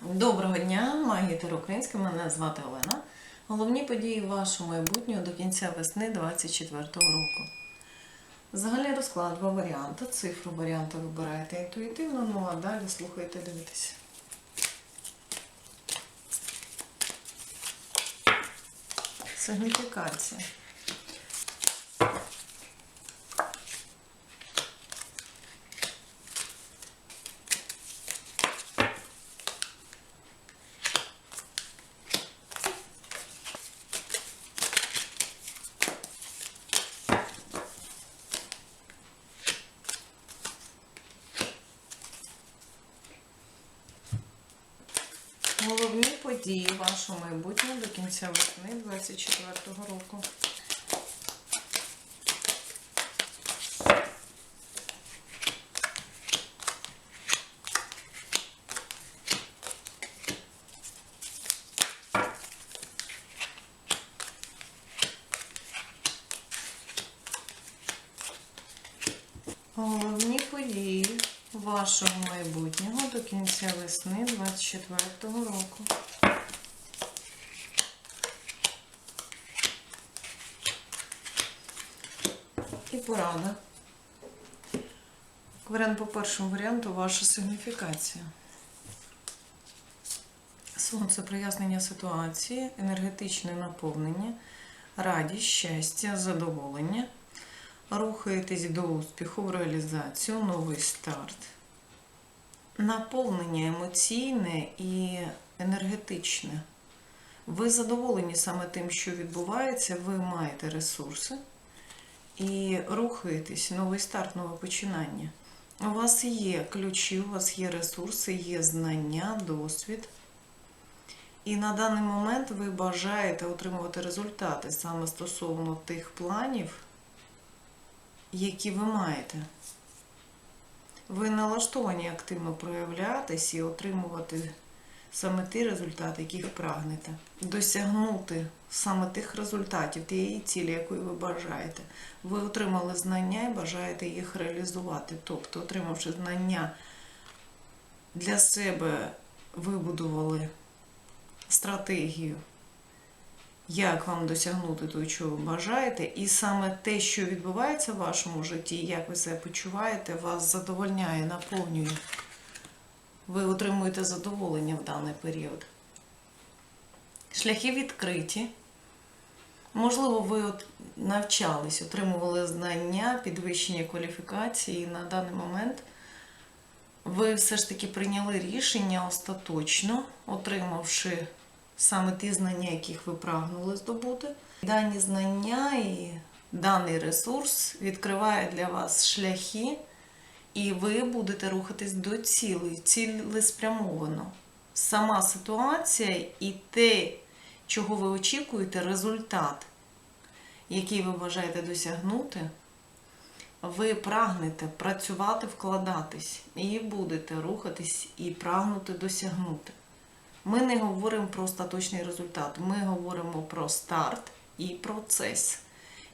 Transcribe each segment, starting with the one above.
Доброго дня, магітер українська, мене звати Олена. Головні події вашого майбутнього до кінця весни 2024 року. Загальний розклад, два варіанти. Цифру варіанту вибираєте інтуїтивно, ну а далі слухайте, дивитесь. Сигніфікація. Події вашого майбутнього до кінця весни 2024 року. Головні події вашого майбутнього до кінця весни 2024 року. І порада. Варіант по першому варіанту ваша сигніфікація. Сонце прояснення ситуації, енергетичне наповнення, радість, щастя, задоволення. Рухаєтесь до успіху в реалізацію, новий старт. Наповнення емоційне і енергетичне. Ви задоволені саме тим, що відбувається, ви маєте ресурси і рухаєтесь, новий старт, нове починання. У вас є ключі, у вас є ресурси, є знання, досвід. І на даний момент ви бажаєте отримувати результати саме стосовно тих планів, які ви маєте. Ви налаштовані активно проявлятись і отримувати саме ті результати, яких прагнете. Досягнути саме тих результатів, тієї цілі, якої ви бажаєте. Ви отримали знання і бажаєте їх реалізувати. Тобто, отримавши знання для себе, вибудували стратегію як вам досягнути того, чого ви бажаєте, і саме те, що відбувається в вашому житті, як ви себе почуваєте, вас задовольняє, наповнює. Ви отримуєте задоволення в даний період. Шляхи відкриті. Можливо, ви от навчались, отримували знання, підвищення кваліфікації, на даний момент ви все ж таки прийняли рішення остаточно, отримавши саме ті знання, яких ви прагнули здобути. Дані знання і даний ресурс відкриває для вас шляхи, і ви будете рухатись до цілей, цілеспрямовано. Сама ситуація і те, чого ви очікуєте, результат, який ви бажаєте досягнути, ви прагнете працювати, вкладатись, і будете рухатись і прагнути досягнути. Ми не говоримо про остаточний результат, ми говоримо про старт і процес,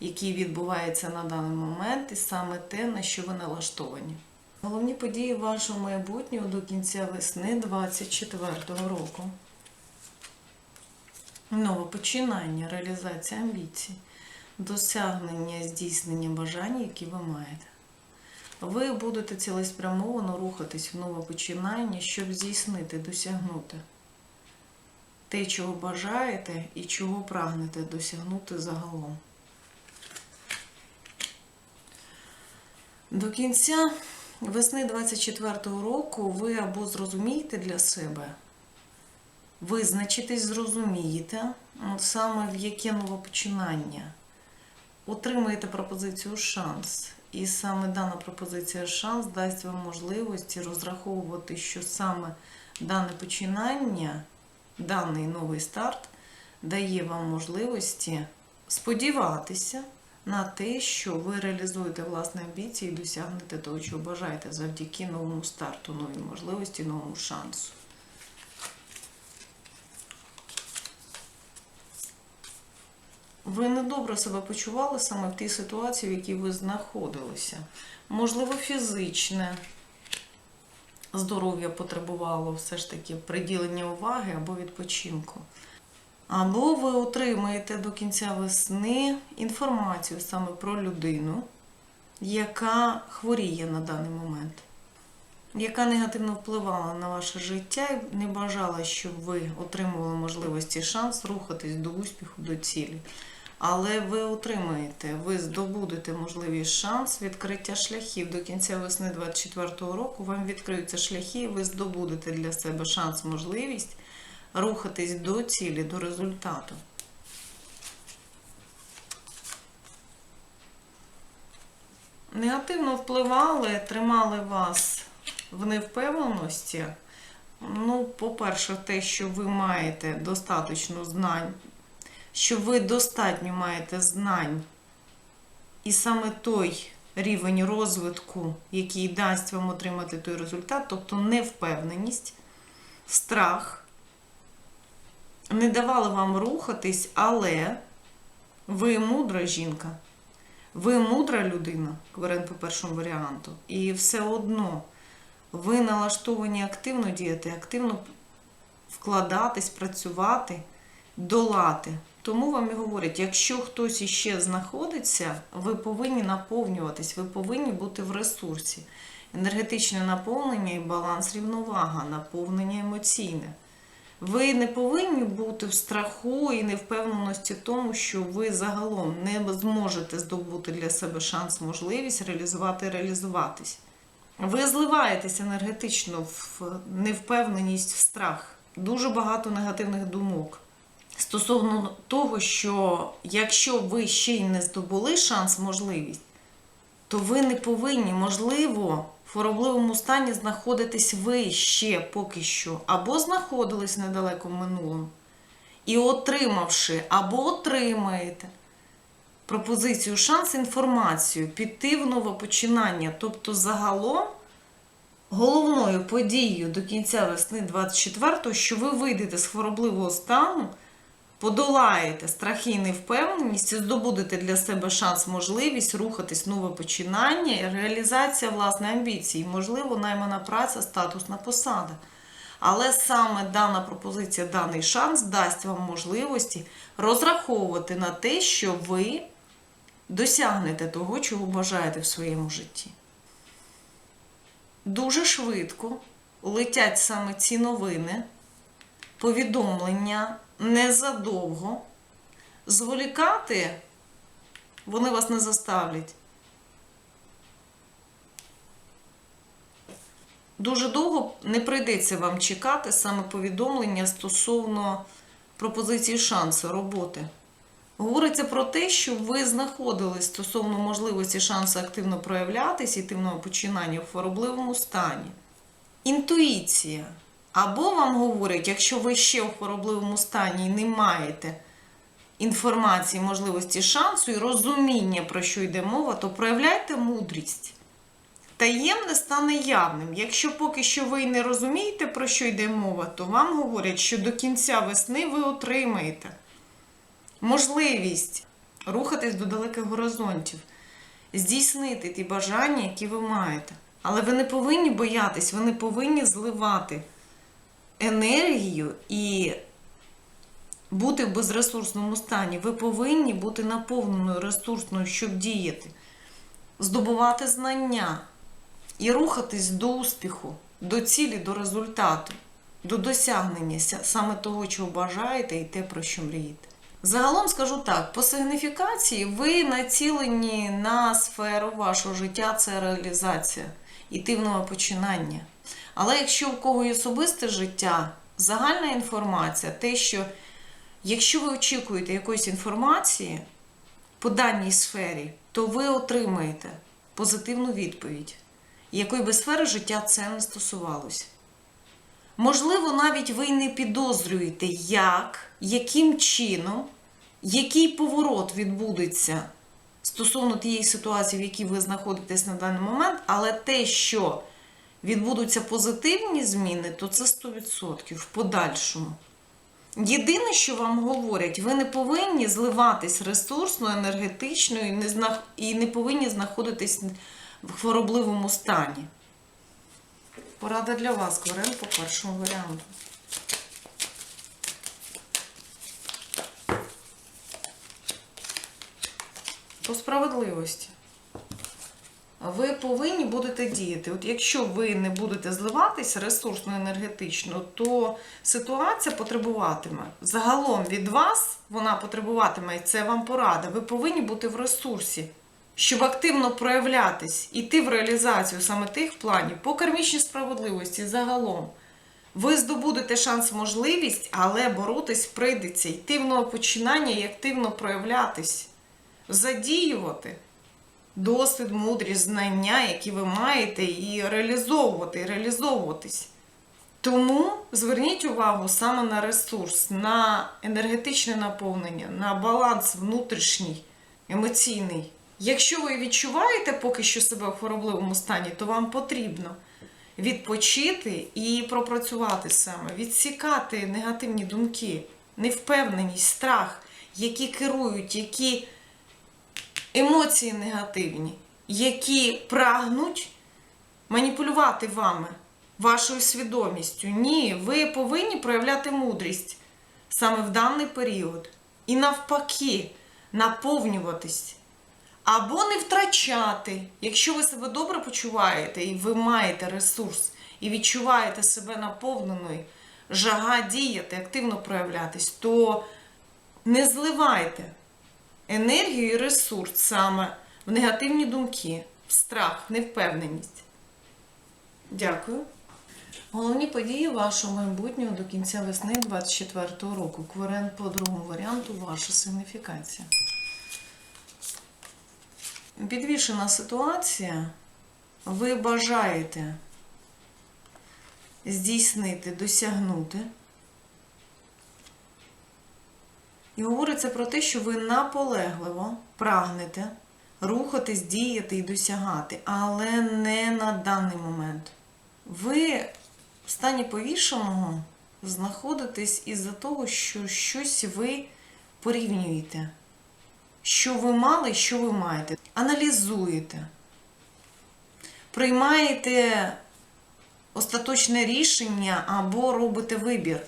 який відбувається на даний момент, і саме те, на що ви налаштовані. Головні події вашого майбутнього до кінця весни 2024 року. Нове починання, реалізація амбіцій, досягнення, здійснення бажань, які ви маєте. Ви будете цілеспрямовано рухатись в нове починання, щоб здійснити, досягнути те, чого бажаєте і чого прагнете досягнути загалом. До кінця весни 24-го року ви або зрозумієте для себе, визначитесь, зрозумієте, саме в яке нове починання. Отримаєте пропозицію шанс. І саме дана пропозиція шанс дасть вам можливості розраховувати, що саме дане починання даний новий старт дає вам можливості сподіватися на те, що ви реалізуєте власні амбіції і досягнете того, чого бажаєте завдяки новому старту, новій можливості, новому шансу. Ви недобре себе почували саме в тій ситуації, в якій ви знаходилися. Можливо, фізичне здоров'я потребувало все ж таки приділення уваги або відпочинку. Або ви отримаєте до кінця весни інформацію саме про людину, яка хворіє на даний момент, яка негативно впливала на ваше життя і не бажала, щоб ви отримували можливості шанс рухатись до успіху, до цілі. Але ви отримаєте, ви здобудете можливість шанс відкриття шляхів до кінця весни 24-го року. Вам відкриються шляхи, ви здобудете для себе шанс, можливість рухатись до цілі, до результату. Негативно впливали, тримали вас в невпевненості. Ну, по-перше, те, що ви маєте достатньо знань, що ви достатньо маєте знань, і саме той рівень розвитку, який дасть вам отримати той результат, тобто невпевненість, страх, не давали вам рухатись, але ви мудра жінка, ви мудра людина, варіант по першому варіанту, і все одно ви налаштовані активно діяти, активно вкладатись, працювати, долати. Тому вам і говорять, якщо хтось іще знаходиться, ви повинні наповнюватись, ви повинні бути в ресурсі. Енергетичне наповнення і баланс рівновага, наповнення емоційне. Ви не повинні бути в страху і невпевненості тому, що ви загалом не зможете здобути для себе шанс, можливість реалізувати і реалізуватись. Ви зливаєтесь енергетично в невпевненість, в страх. Дуже багато негативних думок. Стосовно того, що якщо ви ще й не здобули шанс, можливість, то ви не повинні, можливо, хворобливому стані знаходитесь ви ще поки що, або знаходились недалеко в минулому, і отримавши, або отримаєте пропозицію, шанс, інформацію, піти в нове починання. Тобто, загалом, головною подією до кінця весни 24-го, що ви вийдете з хворобливого стану, подолаєте страхи і невпевненість і здобудете для себе шанс, можливість рухатись нове починання реалізація власної амбіції, можливо, наймана праця, статусна посада. Але саме дана пропозиція, даний шанс дасть вам можливості розраховувати на те, що ви досягнете того, чого бажаєте в своєму житті. Дуже швидко летять саме ці новини, повідомлення незадовго. Зволікати вони вас не заставлять. Дуже довго не прийдеться вам чекати саме повідомлення стосовно пропозиції шансу роботи. Говориться про те, що ви знаходились стосовно можливості шансу активно проявлятися активного починання в хворобливому стані. Інтуїція. Або вам говорять, якщо ви ще в хворобливому стані і не маєте інформації, можливості шансу і розуміння, про що йде мова, то проявляйте мудрість. Таємне стане явним. Якщо поки що ви не розумієте, про що йде мова, то вам говорять, що до кінця весни ви отримаєте можливість рухатись до далеких горизонтів, здійснити ті бажання, які ви маєте. Але ви не повинні боятись, ви не повинні зливати енергію і бути в безресурсному стані. Ви повинні бути наповненою ресурсною, щоб діяти, здобувати знання і рухатись до успіху, до цілі, до результату, до досягнення саме того, чого бажаєте, і те, про що мрієте. Загалом скажу так: по сигніфікації ви націлені на сферу вашого життя, це реалізація ітивного починання. Але якщо у кого є особисте життя, загальна інформація, те, що якщо ви очікуєте якоїсь інформації по даній сфері, то ви отримаєте позитивну відповідь, якої би сфери життя це не стосувалося. Можливо, навіть ви не підозрюєте, як, яким чином, який поворот відбудеться стосовно тієї ситуації, в якій ви знаходитесь на даний момент, але те, що відбудуться позитивні зміни, то це 100% в подальшому. Єдине, що вам говорять, ви не повинні зливатись ресурсно, енергетично і не, і не повинні знаходитись в хворобливому стані. Порада для вас, Кварен, по першому варіанту. По справедливості. Ви повинні будете діяти. От якщо ви не будете зливатися ресурсно енергетично, то ситуація потребуватиме загалом від вас, вона потребуватиме, і це вам порада. Ви повинні бути в ресурсі, щоб активно проявлятись, іти в реалізацію саме тих планів по кармічній справедливості загалом. Ви здобудете шанс, можливість, але боротись прийдеться, йти в нове починання і активно проявлятись, задіювати досвід, мудрість, знання, які ви маєте, і реалізовувати, і реалізовуватись. Тому зверніть увагу саме на ресурс, на енергетичне наповнення, на баланс внутрішній, емоційний. Якщо ви відчуваєте поки що себе в хворобливому стані, то вам потрібно відпочити і пропрацювати саме, відсікати негативні думки, невпевненість, страх, які керують, які емоції негативні, які прагнуть маніпулювати вами, вашою свідомістю. Ні, ви повинні проявляти мудрість саме в даний період. І навпаки, наповнюватись. Або не втрачати, якщо ви себе добре почуваєте і ви маєте ресурс, і відчуваєте себе наповненою, жага діяти, активно проявлятись, то не зливайте енергію і ресурс саме в негативні думки, в страх, невпевненість. Дякую. Головні події вашого майбутнього до кінця весни 24 року. Кварен по другому варіанту ваша сигніфікація. Підвішена ситуація. Ви бажаєте здійснити, досягнути. І говориться про те, що ви наполегливо прагнете рухатись, діяти і досягати, але не на даний момент. Ви в стані повішеного знаходитесь із-за того, що щось ви порівнюєте. Що ви мали, що ви маєте. Аналізуєте, приймаєте остаточне рішення або робите вибір.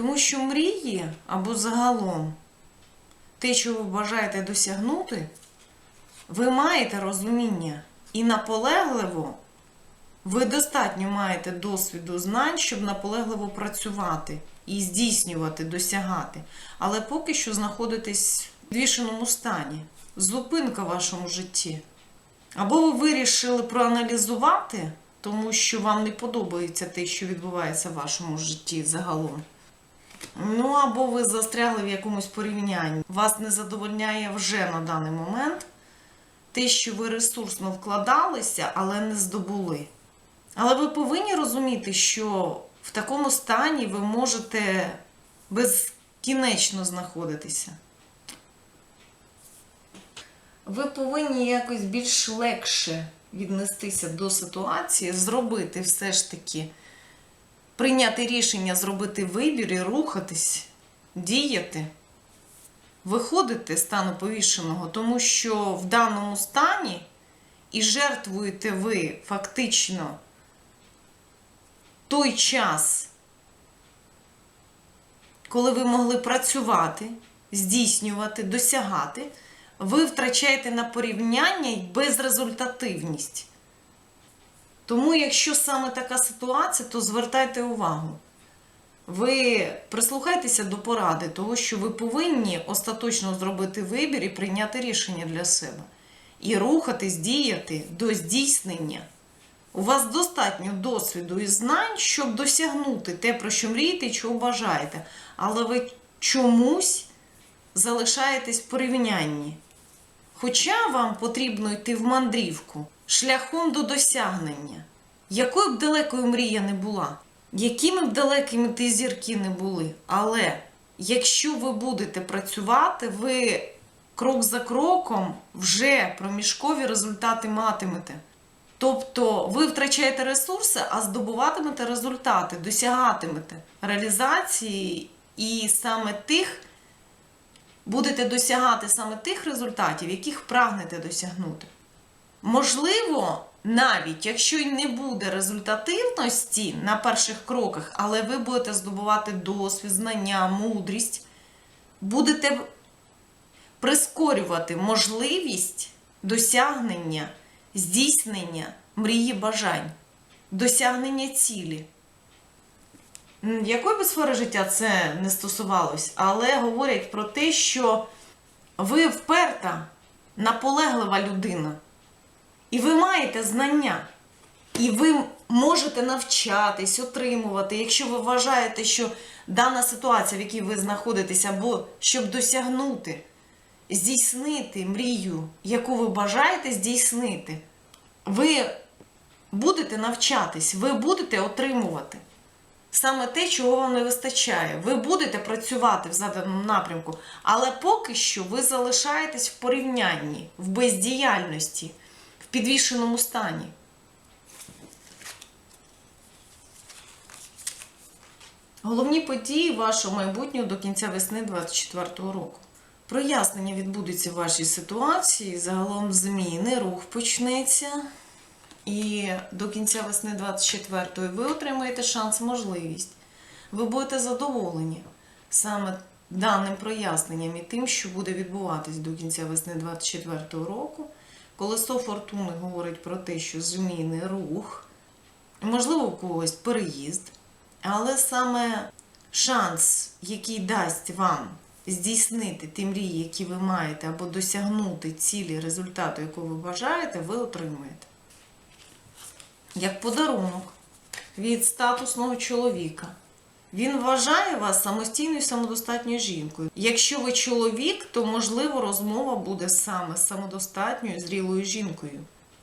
Тому що мрії або загалом те, що ви бажаєте досягнути, ви маєте розуміння і наполегливо, ви достатньо маєте досвіду знань, щоб наполегливо працювати і здійснювати, досягати. Але поки що знаходитесь в підвішеному стані, зупинка в вашому житті. Або ви вирішили проаналізувати, тому що вам не подобається те, що відбувається в вашому житті загалом. Ну, або ви застрягли в якомусь порівнянні. Вас не задовольняє вже на даний момент те, що ви ресурсно вкладалися, але не здобули. Але ви повинні розуміти, що в такому стані ви можете безкінечно знаходитися. Ви повинні якось більш легше віднестися до ситуації, зробити все ж таки прийняти рішення, зробити вибір і рухатись, діяти, виходити з стану повішеного, тому що в даному стані і жертвуєте ви фактично той час, коли ви могли працювати, здійснювати, досягати, ви втрачаєте на порівняння й безрезультативність. Тому, якщо саме така ситуація, то звертайте увагу. Ви прислухайтеся до поради, того, що ви повинні остаточно зробити вибір і прийняти рішення для себе. І рухатись, діяти до здійснення. У вас достатньо досвіду і знань, щоб досягнути те, про що мрієте і чого бажаєте. Але ви чомусь залишаєтесь в порівнянні. Хоча вам потрібно йти в мандрівку шляхом до досягнення, якою б далекою мрія не була, якими б далекими ті зірки не були. Але якщо ви будете працювати, ви крок за кроком вже проміжкові результати матимете. Тобто ви втрачаєте ресурси, а здобуватимете результати, досягатимете реалізації і саме тих, будете досягати саме тих результатів, яких прагнете досягнути. Можливо, навіть якщо й не буде результативності на перших кроках, але ви будете здобувати досвід, знання, мудрість, будете прискорювати можливість досягнення, здійснення мрії бажань, досягнення цілі. Якої би сфери життя це не стосувалось, але говорять про те, що ви вперта, наполеглива людина, і ви маєте знання, і ви можете навчатись, отримувати, якщо ви вважаєте, що дана ситуація, в якій ви знаходитесь, або щоб досягнути, здійснити мрію, яку ви бажаєте здійснити, ви будете навчатись, ви будете отримувати саме те, чого вам не вистачає. Ви будете працювати в заданому напрямку, але поки що ви залишаєтесь в порівнянні, в бездіяльності, підвішеному стані. Головні події вашого майбутнього до кінця весни 2024 року. Прояснення відбудеться в вашій ситуації, загалом зміни, рух почнеться. І до кінця весни 24-ї ви отримаєте шанс, можливість. Ви будете задоволені саме даним проясненням і тим, що буде відбуватись до кінця весни 24-го року. Колесо фортуни говорить про те, що зміни, рух, можливо, у когось переїзд, але саме шанс, який дасть вам здійснити ті мрії, які ви маєте, або досягнути цілі результату, яку ви бажаєте, ви отримуєте як подарунок від статусного чоловіка. Він вважає вас самостійною самодостатньою жінкою. Якщо ви чоловік, то можливо розмова буде саме з самодостатньою зрілою жінкою.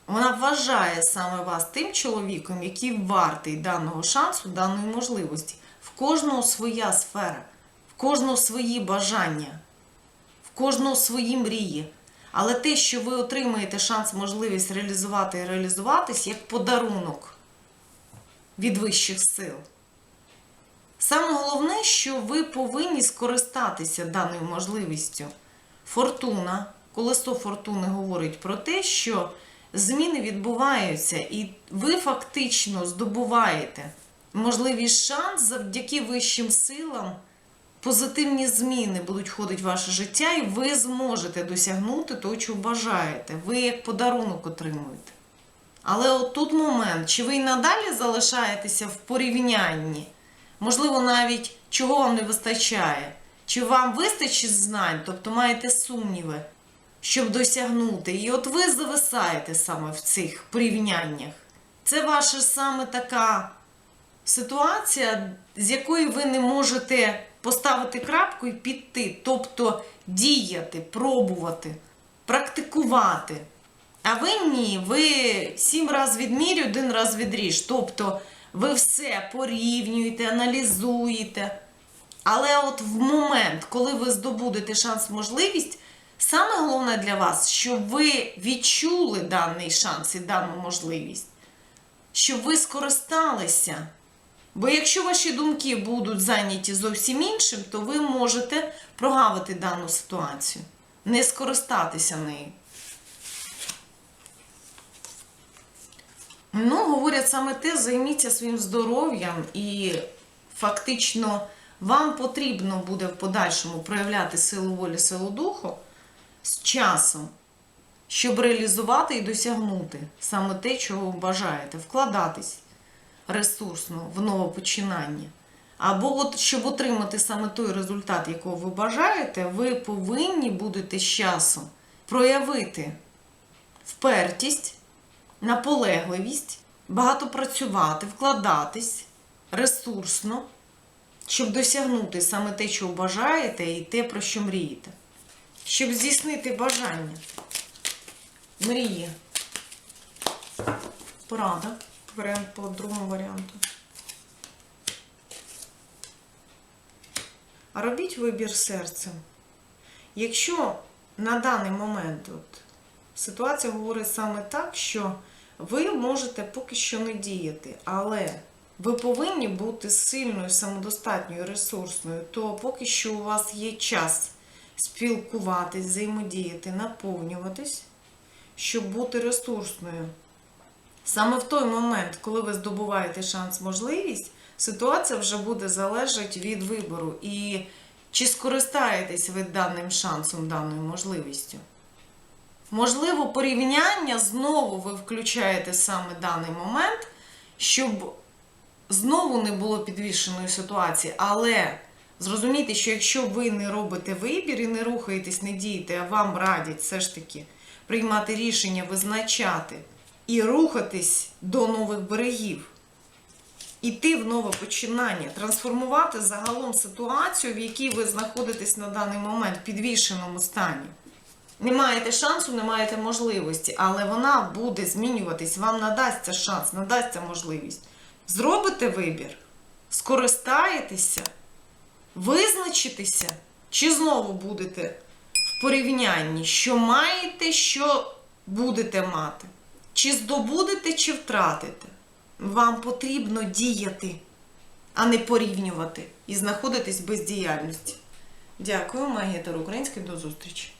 Вона вважає саме вас тим чоловіком, який вартий даного шансу, даної можливості. В кожного своя сфера, в кожного свої бажання, в кожного свої мрії. Але те, що ви отримаєте шанс, можливість реалізувати і реалізуватись як подарунок від вищих сил. Саме головне, що ви повинні скористатися даною можливістю. Фортуна, колесо фортуни говорить про те, що зміни відбуваються, і ви фактично здобуваєте можливість шанс завдяки вищим силам позитивні зміни будуть входити в ваше життя, і ви зможете досягнути того, чого бажаєте. Ви як подарунок отримуєте. Але от тут момент, чи ви й надалі залишаєтеся в порівнянні, можливо, навіть чого вам не вистачає, чи вам вистачить знань, тобто маєте сумніви, щоб досягнути. І от ви зависаєте саме в цих порівняннях. Це ваша саме така ситуація, з якої ви не можете поставити крапку і піти, тобто діяти, пробувати, практикувати. А ви ні, ви сім раз відмірю, один раз відріж. Тобто ви все порівнюєте, аналізуєте. Але от в момент, коли ви здобудете шанс, можливість, саме головне для вас, щоб ви відчули даний шанс і дану можливість, щоб ви скористалися. Бо якщо ваші думки будуть зайняті зовсім іншим, то ви можете прогавити дану ситуацію, не скористатися нею. Ну, говорять саме те, займіться своїм здоров'ям і фактично вам потрібно буде в подальшому проявляти силу волі, силу духу з часом, щоб реалізувати і досягнути саме те, чого ви бажаєте, вкладатись ресурсно в нове починання. Або от, щоб отримати саме той результат, якого ви бажаєте, ви повинні будете з часом проявити впертість, наполегливість, багато працювати, вкладатись ресурсно, щоб досягнути саме те, чого бажаєте, і те, про що мрієте. Щоб здійснити бажання. Мрії. Порада. Беремо по другому варіанту. А робіть вибір серцем. Якщо на даний момент от, ситуація говорить саме так, що ви можете поки що не діяти, але ви повинні бути сильною, самодостатньою, ресурсною, то поки що у вас є час спілкуватись, взаємодіяти, наповнюватись, щоб бути ресурсною Саме в той момент, коли ви здобуваєте шанс, можливість, ситуація вже буде залежати від вибору. І чи скористаєтесь ви даним шансом, даною можливістю? Можливо, порівняння знову ви включаєте саме даний момент, щоб знову не було підвішеної ситуації, але зрозумійте, що якщо ви не робите вибір і не рухаєтесь, не дієте, а вам радять все ж таки приймати рішення, визначати і рухатись до нових берегів, іти в нове починання, трансформувати загалом ситуацію, в якій ви знаходитесь на даний момент в підвішеному стані. Не маєте шансу, не маєте можливості, але вона буде змінюватись, вам надасться шанс, надасться можливість. Зробите вибір, скористаєтеся, визначитеся, чи знову будете в порівнянні, що маєте, що будете мати, чи здобудете, чи втратите. Вам потрібно діяти, а не порівнювати і знаходитись в бездіяльності. Дякую, Магія Таро Українська. До зустрічі!